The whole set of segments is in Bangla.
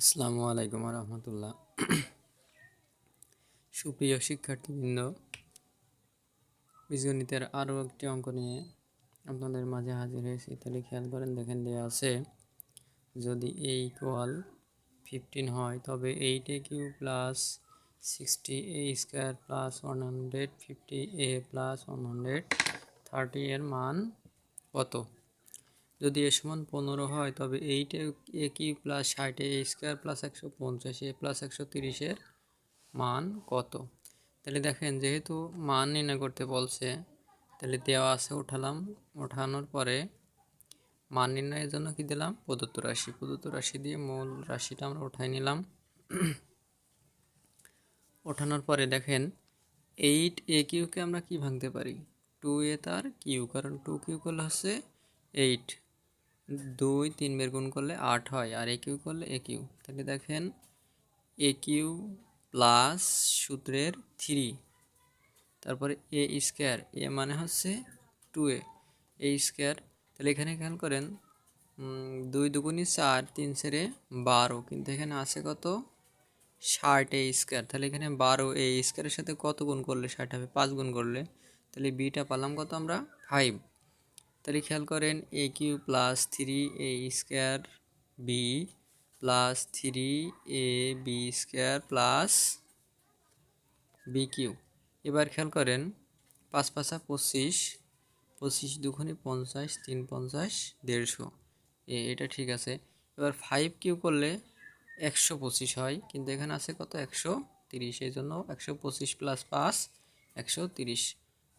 আসসালামু আলাইকুম রহমতুল্লাহ সুপ্রিয় শিক্ষার্থীবৃন্দ, বীজগণিতের আরও একটি অঙ্ক নিয়ে আপনাদের মাঝে হাজির হয়েছি। তাহলে খেয়াল করেন, দেখেন দেওয়া আছে, যদি এ ইকুয়াল ফিফটিন হয়, তবে eight a cube plus sixty a square plus one hundred fifty a plus one hundred thirty এর মান কত? যদি এ সমান পনেরো হয়, তবে এইট এ কিউ প্লাস ষাট এ স্কোয়ার প্লাস একশো পঞ্চাশ এ প্লাস একশো তিরিশের মান কত? তাহলে দেখেন, যেহেতু মান নির্ণয় করতে বলছে, তাহলে দেওয়া আছে উঠালাম। ওঠানোর পরে মান নির্ণয়ের জন্য কি দিলাম? প্রদত্ত রাশি। প্রদত্ত রাশি দিয়ে মূল রাশিটা আমরা উঠাই নিলাম। ওঠানোর পরে দেখেন, এইট এ কিউকে আমরা কি ভাঙতে পারি? টু এ তার কিউ, কারণ টু কিউ করলে হচ্ছে এইট। দুই, তিন বের গুণ করলে আট হয়, আর এ কিউ করলে এ কিউ। তাহলে দেখেন, এ কিউ প্লাস সূত্রের থ্রি, তারপরে এ স্কোয়ার, এ মানে হচ্ছে টু এ এ স্কোয়ার। তাহলে এখানে খেয়াল করেন দুই দুগুণি চার, তিন সেরে বারো, কিন্তু এখানে আছে কত? ষাট এ স্কোয়ার। তাহলে এখানে বারো এ স্কোয়ারের সাথে কত গুণ করলে ষাট হবে? পাঁচ গুণ করলে। তাহলে বিটা পালাম কত আমরা? ফাইভ। তাহলে খেয়াল করেন a cube plus three a square b plus three a b square plus b cube এবার খেয়াল করেন, পাঁচ পাঁচা পঁচিশ পঁচিশ দুখানি পঞ্চাশ, তিন পঞ্চাশ, দেড়শো। এ, এটা ঠিক আছে। এবার ফাইভ কিউ করলে একশো পঁচিশ হয়, কিন্তু এখানে আছে কত? একশো তিরিশ, এই জন্য একশো পঁচিশ প্লাস পাঁচ, একশো তিরিশ।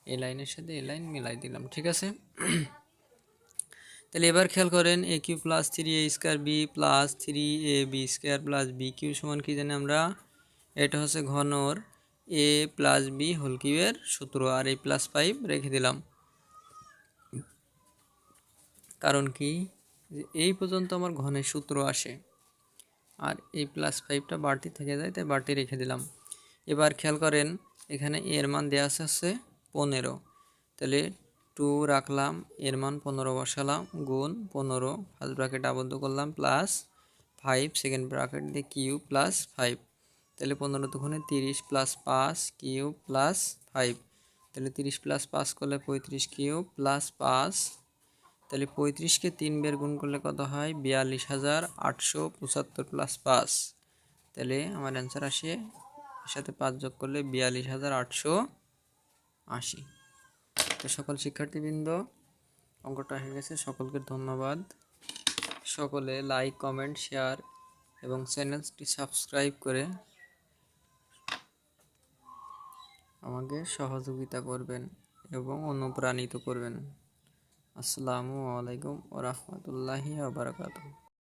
এই লাইনের সাথে এই লাইন মিলাই দিলাম, ঠিক আছে? তাহলে এবার খেয়াল করেন a cube plus three a square b plus three a b square plus b cube সমান কি জানি আমরা? এটা হচ্ছে ঘনর এ প্লাস বি হোল কিউয়ের সূত্র। আর এই প্লাস ফাইভ রেখে দিলাম। কারণ কি? এই পর্যন্ত আমার ঘনের সূত্র আসে। আর এই প্লাস ফাইভটা বাড়তি থেকে যায়, তাই বাড়তি রেখে দিলাম। এবার খেয়াল করেন, এখানে এর মান দেওয়া আছে হচ্ছে পনেরো। তাহলে টু রাখলাম, এর মান পনেরো বসালাম, গুণ পনেরো ফার্স্ট ব্র্যাকেট আবদ্ধ করলাম প্লাস ফাইভ সেকেন্ড ব্র্যাকেট দিয়ে কিউ প্লাস ফাইভ তাহলে পনেরো দুখানে তিরিশ প্লাস পাঁচ কিউ প্লাস ফাইভ তাহলে তিরিশ প্লাস পাঁচ করলে পঁয়ত্রিশ কিউ প্লাস পাঁচ। তাহলে পঁয়ত্রিশকে তিন বের গুণ করলে কত হয়? বিয়াল্লিশ হাজার আটশো পঁচাত্তর প্লাস পাঁচ। তাহলে আমার অ্যান্সার আসে সাথে পাঁচ যোগ করলে বিয়াল্লিশ হাজার আটশো আশি। তো সকল শিক্ষার্থীবৃন্দ, অঙ্কটা হয়ে গেছে। সকলকে ধন্যবাদ। সকলে লাইক কমেন্ট শেয়ার এবং চ্যানেলটি সাবস্ক্রাইব করে আমাকে সহযোগিতা করবেন এবং অনুপ্রাণিত করবেন। আসসালামু আলাইকুম ওরহমতুল্লাহি আবরকাতুহ